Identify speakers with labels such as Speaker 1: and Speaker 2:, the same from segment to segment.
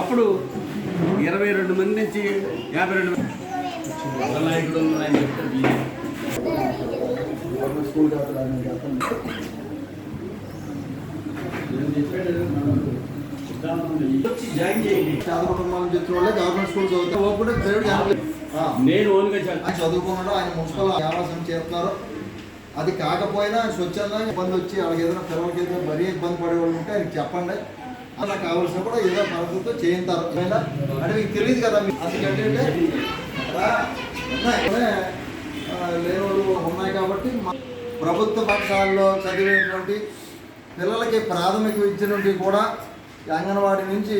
Speaker 1: అప్పుడు ఇరవై రెండు మంది నుంచి యాభై రెండు నాయకుడు ఆయన జాయిన్ చేయండి
Speaker 2: చాలా కుటుంబాల చెప్తున్న వాళ్ళే గవర్నమెంట్ స్కూల్ చదువుతారు.
Speaker 1: నేను ఓన్గా
Speaker 2: చదువుకున్నాడు ఆయన మున్సిపల్ ఆవాసం చేస్తున్నారు అది కాకపోయినా స్వచ్ఛంగా ఇబ్బంది వచ్చి వాళ్ళకి ఏదైనా పిల్లలకి ఏదైనా మరీ ఇబ్బంది పడే వాళ్ళు ఉంటే ఆయనకి చెప్పండి. అలా కావాల్సిన కూడా ఏదో పద్ధతితో చేయించారు. అంటే మీకు తెలియదు కదా మీకు. అందుకంటే రా, ఉన్నాయి. ఉన్నాయి. కాబట్టి ప్రభుత్వ పాఠశాలలో చదివేటువంటి పిల్లలకి ప్రాథమిక విద్య నుండి కూడా అంగన్వాడి అంగన్వాడీ నుంచి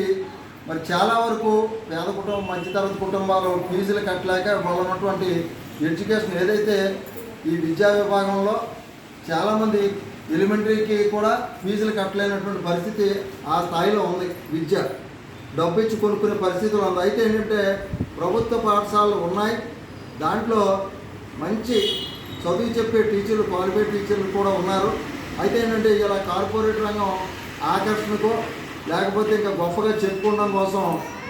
Speaker 2: మరి చాలా వరకు పేద కుటుంబం మధ్యతరగతి కుటుంబాలు ఫీజులు కట్టలేక వాళ్ళ ఉన్నటువంటి ఎడ్యుకేషన్ ఏదైతే ఈ విద్యా విభాగంలో చాలామంది ఎలిమెంటరీకి కూడా ఫీజులు కట్టలేనటువంటి పరిస్థితి ఆ స్థాయిలో ఉంది విద్య. డబ్బు ఇచ్చి కొనుక్కునే పరిస్థితులు ఉంది అయితే ఏంటంటే ప్రభుత్వ పాఠశాలలు ఉన్నాయి. దాంట్లో మంచి చదువు చెప్పే టీచర్లు క్వాలిఫైడ్ టీచర్లు కూడా ఉన్నారు. అయితే ఏంటంటే ఇలా కార్పొరేట్ రంగం ఆకర్షణకు లేకపోతే ఇంకా గొప్పగా చెప్పుకోవడం కోసం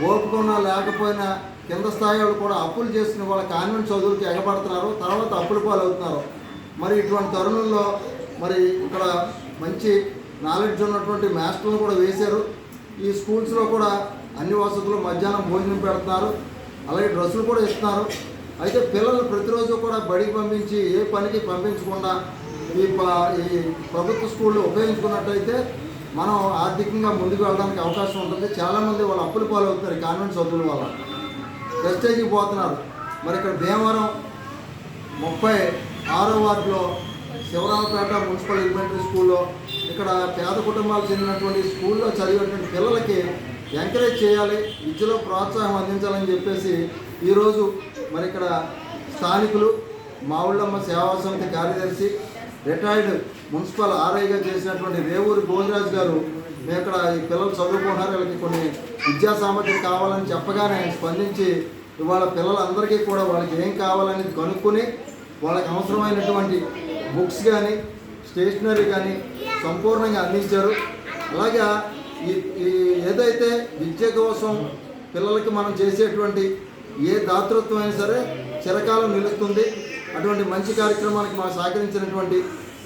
Speaker 2: ఓపుకున్నా లేకపోయినా కింద స్థాయి వాళ్ళు కూడా అప్పులు చేసుకుని వాళ్ళ కాన్వెంట్ చదువులకి ఎగబడుతున్నారు. తర్వాత అప్పుల పాలవుతున్నారు. మరి ఇటువంటి తరుణంలో మరి ఇక్కడ మంచి నాలెడ్జ్ ఉన్నటువంటి మాస్టర్లు కూడా వేశారు. ఈ స్కూల్స్లో కూడా అన్ని వసతులు మధ్యాహ్నం భోజనం పెడుతున్నారు. అలాగే డ్రెస్సులు కూడా ఇస్తున్నారు. అయితే పిల్లలు ప్రతిరోజు కూడా బడికి పంపించి ఏ పనికి పంపించకుండా ఈ ఈ ప్రభుత్వ స్కూళ్ళు ఉపయోగించుకున్నట్టయితే మనం ఆర్థికంగా ముందుకు వెళ్ళడానికి అవకాశం ఉంటుంది. చాలామంది వాళ్ళు అప్పులు పాలవుతున్నారు కాన్వెంట్ చదువుల వల్ల. ప్రెస్టేజ్కి పోతున్నారు. మరి ఇక్కడ భీమవరం ముప్పై ఆరో వార్డులో శివరామపేట మున్సిపల్ ఎలిమెంటరీ స్కూల్లో ఇక్కడ పేద కుటుంబాలకు చెందినటువంటి స్కూల్లో చదివేటువంటి పిల్లలకి ఎంకరేజ్ చేయాలి విద్యలో ప్రోత్సాహం అందించాలని చెప్పేసి ఈరోజు మరి ఇక్కడ స్థానికులు మావుళ్ళమ్మ సేవా సమితి కార్యదర్శి రిటైర్డ్ మున్సిపల్ ఆర్ఐగా చేసినటువంటి రేవూరి భోజరాజు గారు మేము ఇక్కడ ఈ పిల్లలు చదువుకుంటున్నారు వీళ్ళకి కొన్ని విద్యా సామగ్రి కావాలని చెప్పగానే స్పందించి ఇవాళ పిల్లలందరికీ కూడా వాళ్ళకి ఏం కావాలనేది కనుక్కొని వాళ్ళకి అవసరమైనటువంటి బుక్స్ కానీ స్టేషనరీ కానీ సంపూర్ణంగా అందించారు. అలాగా ఈ ఈ ఏదైతే విద్య కోసం పిల్లలకి మనం చేసేటువంటి ఏ దాతృత్వం అయినా సరే చిరకాలం నిలుస్తుంది. అటువంటి మంచి కార్యక్రమానికి మనం సహకరించినటువంటి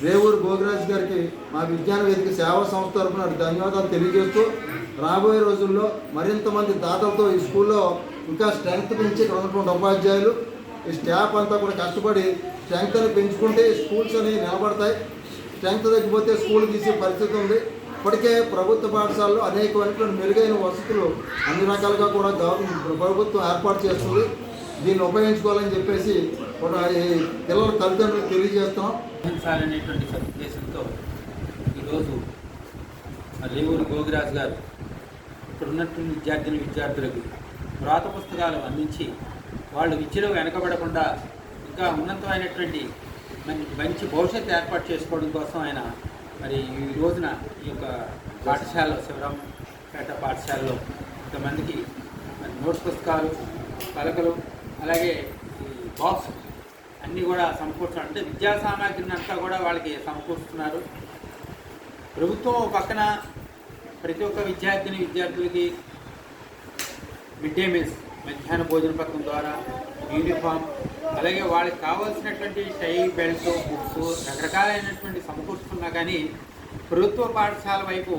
Speaker 2: రేవూరు భోగిరాజ్ గారికి మా విజ్ఞాన వేదిక సేవా సంస్థ తరఫున ధన్యవాదాలు తెలియజేస్తూ రాబోయే రోజుల్లో మరింత మంది దాతలతో ఈ స్కూల్లో ఇంకా స్ట్రెంగ్త్ పెంచి ఇక్కడ ఉన్నటువంటి ఉపాధ్యాయులు ఈ స్టాఫ్ అంతా కూడా కష్టపడి స్ట్రెంగ్త్ అని పెంచుకుంటే స్కూల్స్ అనేవి నిలబడతాయి. స్ట్రెంగ్త్ తగ్గిపోతే స్కూల్ తీసే పరిస్థితి ఉంది. ఇప్పటికే ప్రభుత్వ పాఠశాలలో అనేకమైనటువంటి మెరుగైన వసతులు అన్ని రకాలుగా కూడా గవర్నమెంట్ ప్రభుత్వం ఏర్పాటు చేస్తుంది. దీన్ని ఉపయోగించుకోవాలని చెప్పేసి ఒక ఈ పిల్లల తల్లిదండ్రులకు తెలియజేస్తాం
Speaker 3: సాధించాలనేటువంటి సదుద్దేశంతో ఈరోజు రేవూరు గోగిరాజు గారు ఇప్పుడున్నటువంటి ఉన్నటువంటి విద్యార్థిని విద్యార్థులకు వ్రాత పుస్తకాలు అందించి వాళ్ళు విద్యలో వెనకబడకుండా ఇంకా ఉన్నతమైనటువంటి మంచి మంచి భవిష్యత్తు ఏర్పాటు చేసుకోవడం కోసం ఆయన మరి ఈ రోజున ఈ యొక్క పాఠశాల శివరాంపేట పాఠశాలలో కొంతమందికి మరి నోట్స్ పుస్తకాలు పలకలు అలాగే ఈ బాక్స్ అన్నీ కూడా సమకూర్చున్నారు అంటే విద్యా సామాగ్రిని అంతా కూడా వాళ్ళకి సమకూరుస్తున్నారు. ప్రభుత్వం పక్కన ప్రతి ఒక్క విద్యార్థిని విద్యార్థులకి మిడ్ డే మీల్స్ మధ్యాహ్న భోజన పథకం ద్వారా యూనిఫామ్ అలాగే వాళ్ళకి కావాల్సినటువంటి టై బెల్ట్ బుక్స్ రకరకాలైనటువంటి సమకూరుస్తున్నా కానీ ప్రభుత్వ పాఠశాల వైపు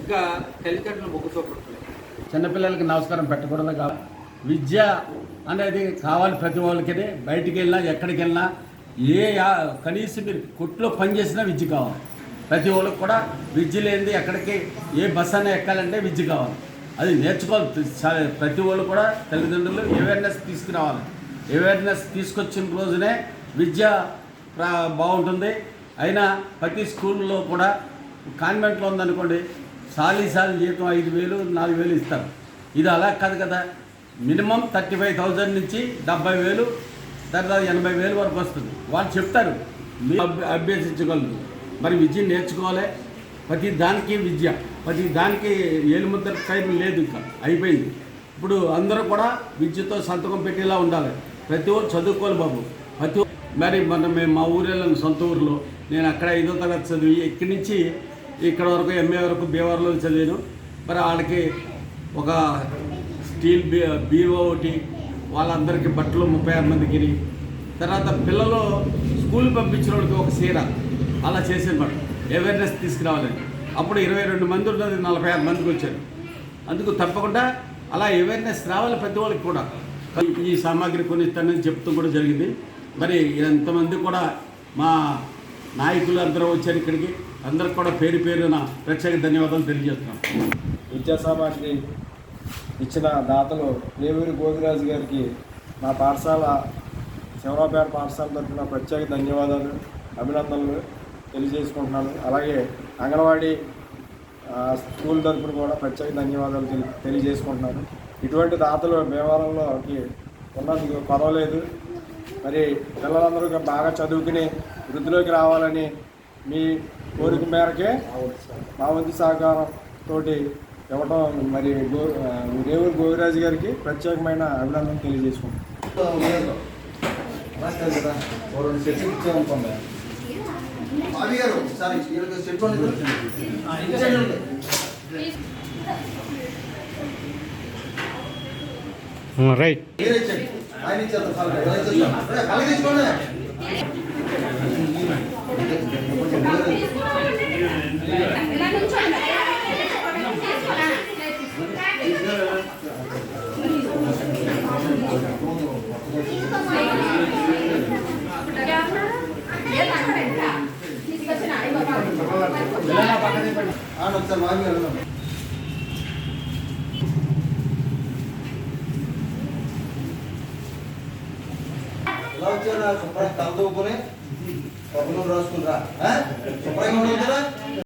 Speaker 3: ఇంకా తల్లిదండ్రులు మొగ్గు చూపట్లేదు.
Speaker 1: చిన్నపిల్లలకి నమస్కారం పెట్టకూడదు కాదు విద్య అనేది కావాలి ప్రతి వాళ్ళకి బయటికి వెళ్ళినా ఎక్కడికి వెళ్ళినా ఏ యా- కనీసం మీరు కొట్లో పని చేసినా విద్య కావాలి. ప్రతి వాళ్ళకి కూడా విద్య లేనిది ఎక్కడికి ఏ బస్ అయినా ఎక్కాలంటే విద్య కావాలి. అది నేర్చుకోవాలి. ప్రతి వాళ్ళు కూడా తల్లిదండ్రులు అవేర్నెస్ తీసుకురావాలి. అవేర్నెస్ తీసుకొచ్చిన రోజునే విద్య బాగుంటుంది. అయినా ప్రతి స్కూల్లో కూడా కాన్వెంట్లో ఉందనుకోండి సాలి సాలి జీతం ఐదు వేలు నాలుగు వేలు ఇస్తారు. ఇది అలా కాదు కదా. మినిమం థర్టీ ఫైవ్ థౌజండ్ నుంచి డెబ్బై వేలు తర్వాత ఎనభై వేలు వరకు వస్తుంది. వాళ్ళు చెప్తారు మీరు అభ్య- అభ్యసించగలరు. మరి విద్య నేర్చుకోవాలి. ప్రతి దానికి విద్య ప్రతి దానికి ఏలుముద్ర టైం లేదు ఇంకా అయిపోయింది. ఇప్పుడు అందరూ కూడా విద్యతో సంతకం పెట్టేలా ఉండాలి. ప్రతి ఒక్కరు చదువుకోవాలి బాబు. ప్రతి మరి మన మేము మా ఊరు సొంత ఊరిలో నేను అక్కడ ఐదో తరగతి చదివి ఇక్కడి నుంచి ఇక్కడ వరకు ఎంఏ వరకు బీవర్లో చదివాను. మరి వాళ్ళకి ఒక స్టీల్ బీ బీవో ఒకటి వాళ్ళందరికీ బట్టలు ముప్పై ఆరు మందికి తర్వాత పిల్లలు స్కూల్ పంపించిన వాళ్ళకి ఒక సీర అలా చేసేమాట అవేర్నెస్ తీసుకురావాలని అప్పుడు ఇరవై రెండు మంది ఉన్నది నలభై ఆరు మందికి వచ్చారు. అందుకు తప్పకుండా అలా అవేర్నెస్ రావాలి పెద్దవాళ్ళకి కూడా. ఈ సామాగ్రి కొనిస్తానని చెప్తూ కూడా జరిగింది. మరి ఎంతమంది కూడా మా నాయకులు అందరూ వచ్చారు ఇక్కడికి. అందరికి కూడా పేరు పేరున ప్రత్యేక ధన్యవాదాలు తెలియజేస్తున్నాం.
Speaker 4: విద్యా సామాగ్రి ఇచ్చిన దాతలు రేవూరి గోవిరాజు గారికి మా పాఠశాల శివరావుపేట పాఠశాల తరఫున ప్రత్యేక ధన్యవాదాలు అభినందనలు తెలియజేసుకుంటున్నాను. అలాగే అంగన్వాడీ స్కూల్ తరఫున కూడా ప్రత్యేక ధన్యవాదాలు తెలి తెలియజేసుకుంటున్నాను. ఇటువంటి దాతలు భీమవరంలోకి ఉన్నందుకు పర్వాలేదు మరి పిల్లలందరూ బాగా చదువుకుని వృద్ధిలోకి రావాలని మీ కోరిక మేరకే మా వంతు సహకారం తోటి ఇవ్వటం మరి గో రేవూరు గోవిరాజు గారికి ప్రత్యేకమైన అభినందన తెలియజేసుకుంటాం
Speaker 2: రాస్తారు కదా ఒకసారి బాబీ గారు వెళ్దాం. ఎలా వచ్చారా శుభ్రంగా తల దూకుని పప్పులు రాసుకుని రా ఆ? శుభ్రంగా ఉండదు కదా